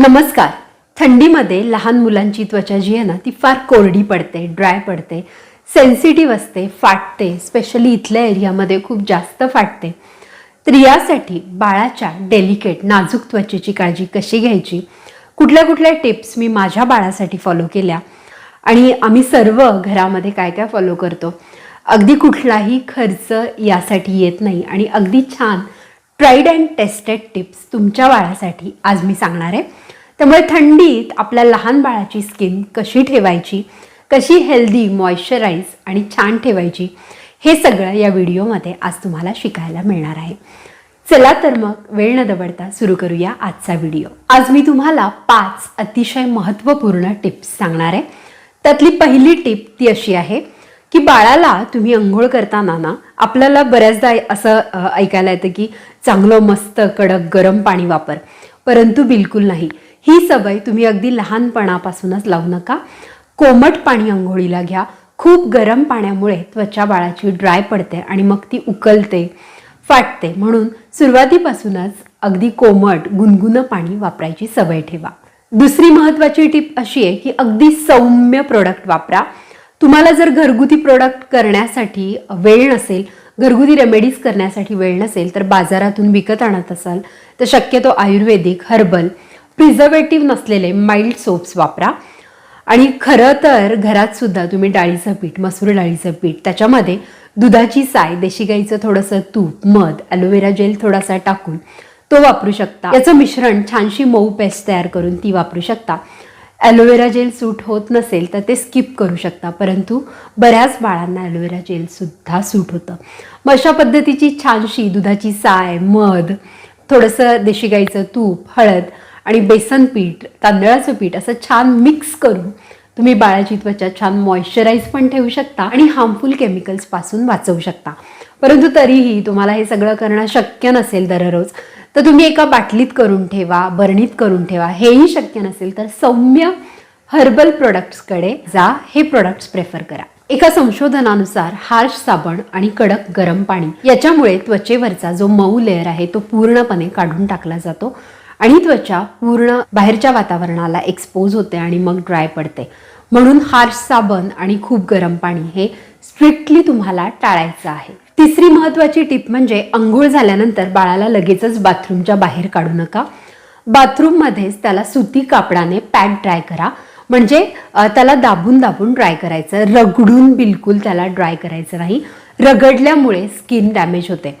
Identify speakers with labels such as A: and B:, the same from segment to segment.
A: नमस्कार. थंडीमध्ये लहान मुलांची त्वचा जी आहे ना ती फार कोरडी पडते ड्राय पडते सेन्सिटिव्ह असते फाटते स्पेशली इथल्या एरियामध्ये खूप जास्त फाटते. तर यासाठी बाळाच्या डेलिकेट नाजूक त्वचेची काळजी कशी घ्यायची? कुठल्या कुठल्या टिप्स मी माझ्या बाळासाठी फॉलो केल्या? आणि आम्ही सर्व घरामध्ये काय काय फॉलो करतो? अगदी कुठलाही खर्च यासाठी येत नाही आणि अगदी छान ट्राईड अँड टेस्टेड टिप्स तुमच्या बाळासाठी आज मी सांगणार आहे. त्यामुळे थंडीत आपल्या लहान बाळाची स्किन कशी ठेवायची कशी हेल्दी मॉइश्चराईज आणि छान ठेवायची हे सगळं या व्हिडिओमध्ये आज तुम्हाला शिकायला मिळणार आहे. चला तर मग वेळ न दबडता सुरू करूया आजचा व्हिडिओ. आज मी तुम्हाला पाच अतिशय महत्त्वपूर्ण टिप्स सांगणार आहे. त्यातली पहिली टिप ती अशी आहे की बाळाला तुम्ही अंघोळ करताना ना आपल्याला बऱ्याचदा असं ऐकायला येतं की चांगलं मस्त कडक गरम पाणी वापर. परंतु बिलकुल नाही. ही सवय तुम्ही अगदी लहानपणापासूनच लावू नका. कोमट पाणी अंघोळीला घ्या. खूप गरम पाण्यामुळे त्वचा बाळाची ड्राय पडते आणि मग ती उकलते फाटते. म्हणून सुरुवातीपासूनच अगदी कोमट गुणगुणं पाणी वापरायची सवय ठेवा. दुसरी महत्त्वाची टिप अशी आहे की अगदी सौम्य प्रोडक्ट वापरा. तुम्हाला जर घरगुती प्रोडक्ट करण्यासाठी वेळ नसेल घरगुती रेमेडीज करण्यासाठी वेळ नसेल तर बाजारातून विकत आणत असाल तर शक्यतो आयुर्वेदिक हर्बल प्रिझर्वेटिव्ह नसलेले माइल्ड सोप्स वापरा. आणि खरं तर घरात सुद्धा तुम्ही डाळीचं पीठ मसूर डाळीचं पीठ त्याच्यामध्ये दुधाची साय देशी गाईचं थोडंसं तूप मध ॲलोवेरा जेल थोडासा टाकून तो वापरू शकता. याचं मिश्रण छानशी मऊ पेस्ट तयार करून ती वापरू शकता. ॲलोवेरा जेल सूट होत नसेल तर ते स्किप करू शकता परंतु बऱ्याच बाळांना ॲलोवेरा जेल सुद्धा सूट होतं. मग अशा पद्धतीची छानशी दुधाची साय मध थोडंसं देशी गाईचं तूप हळद आणि बेसन पीठ तांदळाचं पीठ असं छान मिक्स करून तुम्ही बाळाची त्वचा छान मॉइश्चराईज पण ठेवू शकता आणि हार्मफुल केमिकल्सपासून वाचवू शकता. परंतु तरीही तुम्हाला हे सगळं करणं शक्य नसेल दररोज तर तुम्ही एका बाटलीत करून ठेवा बरणीत करून ठेवा. हेही शक्य नसेल तर सौम्य हर्बल प्रोडक्ट्सकडे जा. हे प्रोडक्ट्स प्रेफर करा. एका संशोधनानुसार हार्श साबण आणि कडक गरम पाणी याच्यामुळे त्वचेवरचा जो मऊ लेअर आहे तो पूर्णपणे काढून टाकला जातो. आणि त्वचा पूर्ण बाहेरच्या वातावरणाला एक्सपोज होते आणि मग ड्राय पडते. म्हणून हार्श साबण आणि खूप गरम पाणी हे स्ट्रिक्टली तुम्हाला टाळायचं आहे. तिसरी महत्त्वाची टिप म्हणजे अंघोळ झाल्यानंतर बाळाला लगेचच बाथरूमच्या बाहेर काढू नका. बाथरूममध्येच त्याला सुती कापडाने पॅक ड्राय करा. म्हणजे त्याला दाबून दाबून ड्राय करायचं. रगडून बिलकुल त्याला ड्राय करायचं नाही. रगडल्यामुळे स्किन डॅमेज होते.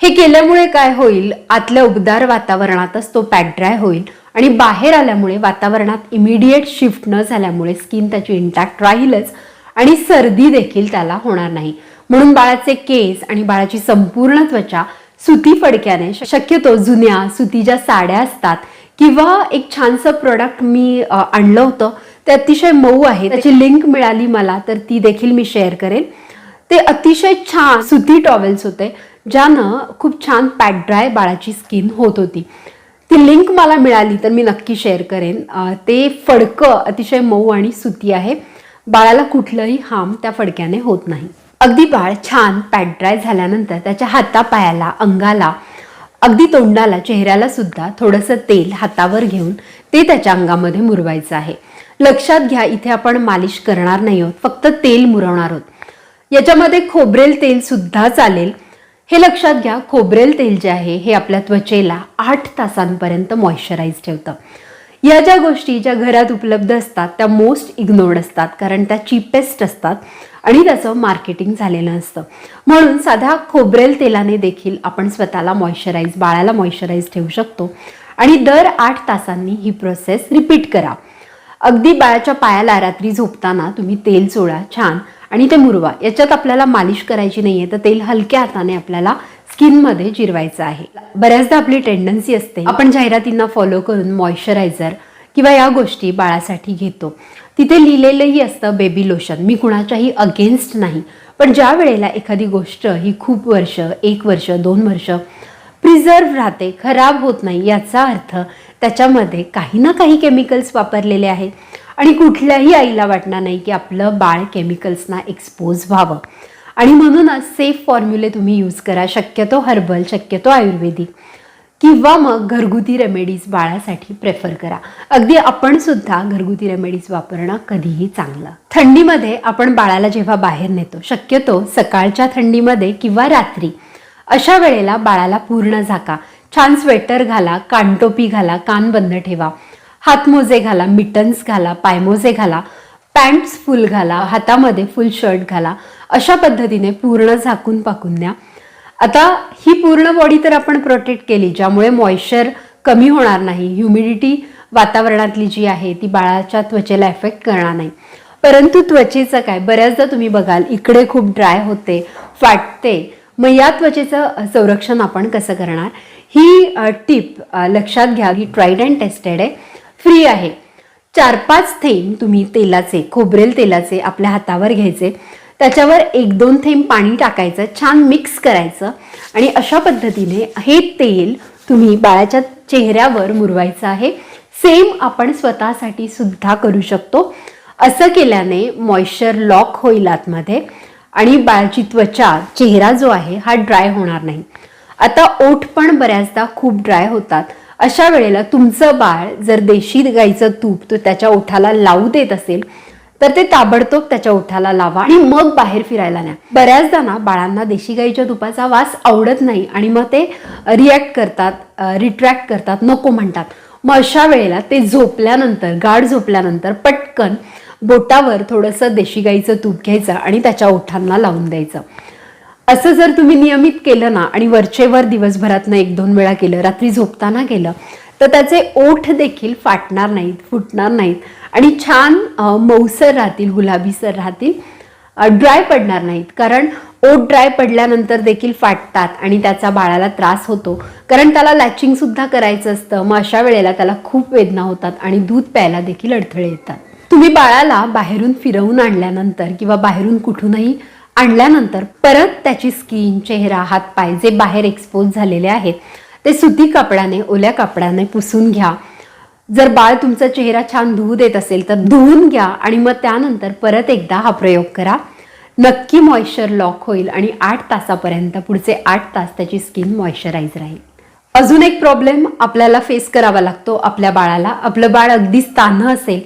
A: हे केल्यामुळे काय होईल? आतल्या उबदार वातावरणातच तो पॅक ड्राय होईल आणि बाहेर आल्यामुळे वातावरणात इमिडिएट शिफ्ट न झाल्यामुळे स्किन त्याची इंटॅक्ट राहीलच आणि सर्दी देखील त्याला होणार नाही. म्हणून बाळाचे केस आणि बाळाची संपूर्ण त्वचा सुती फडक्याने शक्यतो जुन्या सुतीच्या साड्या असतात किंवा एक छानसं प्रोडक्ट मी आणलं होतं. ते अतिशय मऊ आहे. त्याची लिंक मिळाली मला तर ती देखील मी शेअर करेन. ते अतिशय छान सुती टॉवेल्स होते. ज्यानं खूप छान पॅक ड्राय बाळाची स्किन होत होती. ती लिंक मला मिळाली तर मी नक्की शेअर करेन. ते फडकं अतिशय मऊ आणि सुती आहे. बाळाला कुठलंही हार्म त्या फडक्याने होत नाही. अगदी बाळ छान पॅक ड्राय झाल्यानंतर त्याच्या हातापायाला अंगाला अगदी तोंडाला चेहऱ्याला सुद्धा थोडंसं तेल हातावर घेऊन ते त्याच्या अंगामध्ये मुरवायचं आहे. लक्षात घ्या इथे आपण मालिश करणार नाही आहोत. फक्त तेल मुरवणार आहोत. याच्यामध्ये खोबरेल तेल सुद्धा चालेल. हे लक्षात घ्या खोबरेल तेल जे आहे हे आपल्या त्वचेला आठ तासांपर्यंत मॉइश्चराईज ठेवतं. या ज्या गोष्टी ज्या घरात उपलब्ध असतात त्या मोस्ट इग्नोर्ड असतात कारण त्या चीपेस्ट असतात आणि त्याचं मार्केटिंग झालेलं असतं. म्हणून साध्या खोबरेल तेलाने देखील आपण स्वतःला मॉइश्चराईज बाळाला मॉइश्चराईज ठेवू शकतो आणि दर आठ तासांनी ही प्रोसेस रिपीट करा. अगदी बाळाच्या पायाला रात्री झोपताना तुम्ही तेल चोळा छान. आणि ते मुरवा याच्यात आपल्याला मालिश करायची नाहीये तर तेल हलक्या हाताने आपल्याला स्किनमध्ये जिरवायचं आहे. बऱ्याचदा आपली टेंडन्सी असते आपण जाहिरातींना फॉलो करून मॉइश्चरायझर किंवा या गोष्टी बाळासाठी घेतो. तिथे लिहिलेलंही असतं बेबी लोशन मी कुणाच्याही अगेन्स्ट नाही. पण ज्या वेळेला एखादी गोष्ट ही खूप वर्ष एक वर्ष दोन वर्ष प्रिझर्व राहते खराब होत नाही याचा अर्थ त्याच्यामध्ये काही ना काही केमिकल्स वापरलेले आहेत. आणि कुठल्याही आईला वाटणार नाही की आपलं बाळ केमिकल्सना एक्सपोज व्हावं. आणि म्हणूनच सेफ फॉर्म्युले तुम्ही यूज करा. शक्यतो हर्बल शक्यतो आयुर्वेदिक. किंवा मग घरगुती रेमेडीज बाळासाठी प्रेफर करा. अगदी आपण सुद्धा घरगुती रेमेडीज वापरणं कधीही चांगलं. थंडीमध्ये आपण बाळाला जेव्हा बाहेर नेतो शक्यतो सकाळच्या थंडीमध्ये किंवा रात्री. अशा वेळेला बाळाला पूर्ण झाका. छान स्वेटर घाला कानटोपी घाला कान बंद ठेवा. हातमोजे घाला मिटन्स घाला पायमोजे घाला पॅन्ट्स फुल घाला हातामध्ये फुल शर्ट घाला अशा पद्धतीने पूर्ण झाकून पाकून द्या आता ही पूर्ण बॉडी तर आपण प्रोटेक्ट केली ज्यामुळे मॉइश्चर कमी होणार नाही ह्युमिडिटी वातावरणातली जी आहे ती बाळाच्या त्वचेला इफेक्ट करणार नाही. परंतु त्वचेचं काय बऱ्याचदा तुम्ही बघाल इकडे खूप ड्राय होते फाटते मग या त्वचेचं संरक्षण आपण कसं करणार? ही टीप लक्षात घ्या ही ट्राईड अँड टेस्टेड आहे. फ्री आहे. चार पाच थेंब तुम्ही तेलाचे खोबरेल तेलाचे आपल्या हातावर घ्यायचे. त्याच्यावर एक दोन थेंब पाणी टाकायचं छान मिक्स करायचं आणि अशा पद्धतीने हे तेल तुम्ही बाळाच्या चेहऱ्यावर मुरवायचं आहे. सेम आपण स्वतःसाठी सुद्धा करू शकतो. असं केल्याने मॉइश्चर लॉक होईल आतमध्ये आणि बाळाची त्वचा चेहरा जो आहे हा ड्राय होणार नाही. आता ओठ पण बऱ्याचदा खूप ड्राय होतात. अशा वेळेला तुमचं बाळ जर देशी गाईचं तूप तो त्याच्या ओठाला लावू देत असेल तर ते ताबडतोब त्याच्या ओठाला लावा आणि मग बाहेर फिरायला न्या. बऱ्याचदा ना बाळांना देशी गाईच्या तुपाचा वास आवडत नाही आणि मग ते रिॲक्ट करतात रिट्रॅक्ट करतात नको म्हणतात. मग अशा वेळेला ते झोपल्यानंतर गाढ झोपल्यानंतर पटकन बोटावर थोडंसं देशी गाईचं तूप घ्यायचं आणि त्याच्या ओठांना लावून द्यायचं. असं जर तुम्ही नियमित केलं ना आणि वरचेवर दिवसभरातनं एक दोन वेळा केलं रात्री झोपताना केलं तर त्याचे ओठ देखील फाटणार नाहीत फुटणार नाहीत. आणि छान मऊसर राहतील गुलाबीसर राहतील ड्राय पडणार नाहीत. कारण ओठ ड्राय पडल्यानंतर देखील फाटतात आणि त्याचा बाळाला त्रास होतो. कारण त्याला लॅचिंग सुद्धा करायचं असतं. मग अशा वेळेला त्याला खूप वेदना होतात आणि दूध प्यायला देखील अडथळे येतात. तुम्ही बाळाला बाहेरून फिरवून आणल्यानंतर किंवा बाहेरून कुठूनही आणल्यानंतर परत त्याची स्किन चेहरा हातपाय जे बाहेर एक्सपोज झालेले आहेत ते सुती कापडाने ओल्या कापडाने पुसून घ्या. जर बाळ तुमचा चेहरा छान धुवू देत असेल तर धुवून घ्या आणि मग त्यानंतर परत एकदा हा प्रयोग करा. नक्की मॉइश्चर लॉक होईल आणि आठ तासापर्यंत पुढचे आठ तास त्याची स्किन मॉइश्चराईज राहील. अजून एक प्रॉब्लेम आपल्याला फेस करावा लागतो आपल्या बाळाला. आपलं बाळ अगदीच तान्हं असेल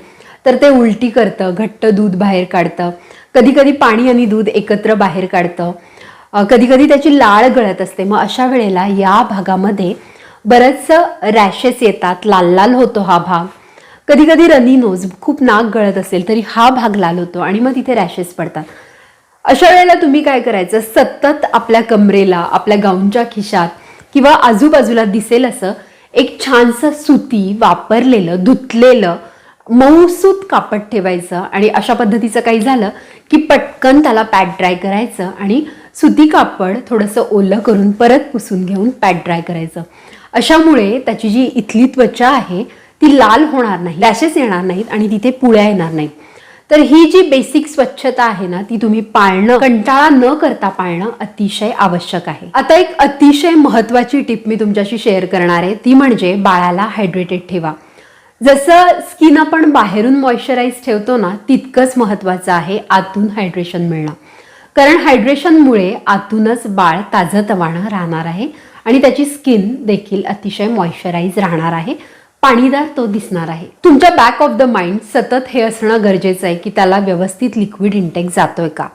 A: तर ते उलटी करतं घट्ट दूध बाहेर काढतं. कधी कधी पाणी आणि दूध एकत्र बाहेर काढतं. कधी कधी त्याची लाळ गळत असते. मग अशा वेळेला या भागामध्ये बरंचसं रॅशेस येतात. लाल लाल होतो हा भाग. कधी कधी रनी नोज खूप नाक गळत असेल तरी हा भाग लाल होतो आणि मग तिथे रॅशेस पडतात. अशा वेळेला तुम्ही काय करायचं? सतत आपल्या कमरेला आपल्या गाऊनच्या खिशात किंवा आजूबाजूला दिसेल असं एक छानसं सुती वापरलेलं धुतलेलं मऊसूत कापड ठेवायचं आणि अशा पद्धतीचं काही झालं की पटकन त्याला पॅड ड्राय करायचं आणि सुती कापड थोडंसं ओलं करून परत पुसून घेऊन पॅड ड्राय करायचं. अशामुळे त्याची जी इथली त्वचा आहे ती लाल होणार नाही रॅशेस येणार नाहीत आणि तिथे पुळ्या येणार नाहीत. तर ही जी बेसिक स्वच्छता आहे ना ती तुम्ही पाळणं कंटाळा न करता पाळणं अतिशय आवश्यक आहे. आता एक अतिशय महत्वाची टिप मी तुमच्याशी शेअर करणार आहे ती म्हणजे बाळाला हायड्रेटेड ठेवा. जसं स्किन आपण बाहेरून मॉइश्चराईज ठेवतो ना तितकंच महत्वाचं आहे आतून हायड्रेशन मिळणं. कारण हायड्रेशनमुळे आतूनच बाळ ताजंतवाणं राहणार आहे आणि त्याची स्किन देखील अतिशय मॉइश्चराईज राहणार आहे. पाणीदार तो दिसणार आहे. तुमच्या बॅक ऑफ द माइंड सतत हे असणं गरजेचं आहे की त्याला व्यवस्थित लिक्विड इंटेक जातोय का?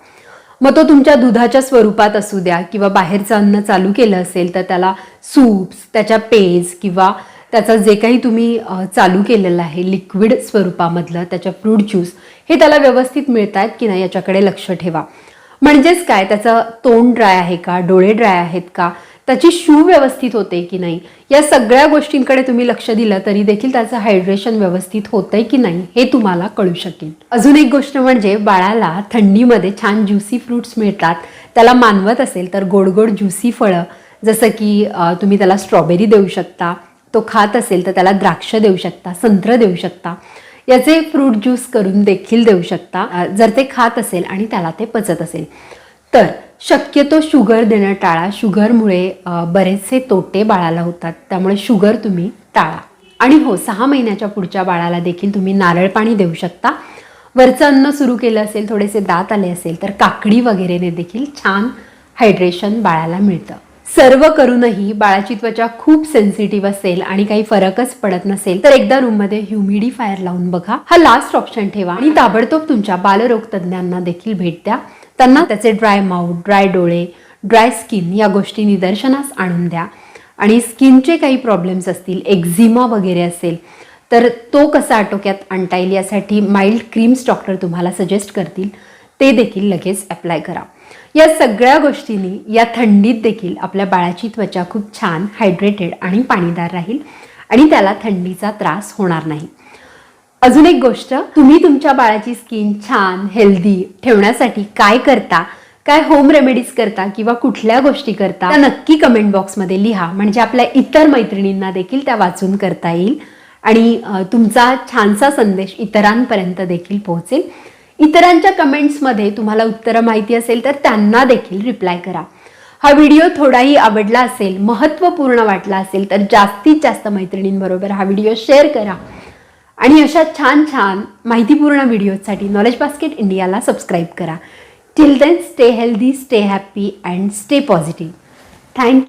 A: मग तो तुमच्या दुधाच्या स्वरूपात असू द्या किंवा बाहेरचं अन्न चालू केलं असेल तर त्याला सूप्स त्याच्या पेज किंवा त्याचं जे काही तुम्ही चालू केलेलं आहे लिक्विड स्वरूपामधलं त्याच्या फ्रूट ज्यूस हे त्याला व्यवस्थित मिळत आहेत की नाही याच्याकडे लक्ष ठेवा. म्हणजेच काय? त्याचं तोंड ड्राय आहे का? डोळे ड्राय आहेत का? त्याची शू व्यवस्थित होते की नाही? या सगळ्या गोष्टींकडे तुम्ही लक्ष दिलं तरी देखील त्याचं हायड्रेशन व्यवस्थित होतंय की नाही हे तुम्हाला कळू शकेल. अजून एक गोष्ट म्हणजे बाळाला थंडीमध्ये छान ज्युसी फ्रुट्स मिळतात. त्याला मानवत असेल तर गोड गोड ज्युसी फळं जसं की तुम्ही त्याला स्ट्रॉबेरी देऊ शकता. तो खात असेल तर त्याला द्राक्ष देऊ शकता संत्र देऊ शकता. याचे फ्रूट ज्यूस करून देखील देऊ शकता. जर ते खात असेल आणि त्याला ते पचत असेल. तर शक्यतो शुगर देणं टाळा. शुगरमुळे बरेचसे तोटे बाळाला होतात. त्यामुळे शुगर तुम्ही टाळा. आणि हो सहा महिन्याच्या पुढच्या बाळाला देखील तुम्ही नारळ पाणी देऊ शकता. वरचं अन्न सुरू केलं असेल थोडेसे दात आले असेल तर काकडी वगैरेने देखील छान हायड्रेशन बाळाला मिळतं. सर्व करूनही बाळाची त्वचा खूप सेन्सिटिव्ह असेल आणि काही फरकच पडत नसेल तर एकदा रूममध्ये ह्युमिडिफायर लावून बघा. हा लास्ट ऑप्शन ठेवा आणि ताबडतोब तुमच्या बालरोग तज्ज्ञांना देखील भेट द्या. त्यांना त्याचे ड्राय माउथ ड्राय डोळे ड्राय स्किन या गोष्टी निदर्शनास आणून द्या. आणि स्किनचे काही प्रॉब्लेम्स असतील एक्झिमा वगैरे असेल तर तो कसा आटोक्यात आणता येईल यासाठी माइल्ड क्रीम्स डॉक्टर तुम्हाला सजेस्ट करतील. ते देखील लगेच अप्लाय करा. या सगळ्या गोष्टींनी या थंडीत देखील आपल्या बाळाची त्वचा खूप छान हायड्रेटेड आणि पाणीदार राहील आणि त्याला थंडीचा त्रास होणार नाही. अजून एक गोष्ट तुम्ही तुमच्या बाळाची स्किन छान हेल्दी ठेवण्यासाठी काय करता काय होम रेमेडीज करता किंवा कुठल्या गोष्टी करता त्या नक्की कमेंट बॉक्समध्ये लिहा. म्हणजे आपल्या इतर मैत्रिणींना देखील त्या वाचून करता येईल आणि तुमचा छानसा संदेश इतरांपर्यंत देखील पोहोचेल. इतरांच्या कमेंट्समध्ये तुम्हाला उत्तरं माहिती असेल तर त्यांना देखील रिप्लाय करा. हा व्हिडिओ थोडाही आवडला असेल महत्त्वपूर्ण वाटला असेल तर जास्तीत जास्त मैत्रिणींबरोबर हा व्हिडिओ शेअर करा. आणि अशा छान छान माहितीपूर्ण व्हिडिओसाठी नॉलेज बास्केट इंडियाला सबस्क्राईब करा. Till then stay healthy stay happy and stay positive thank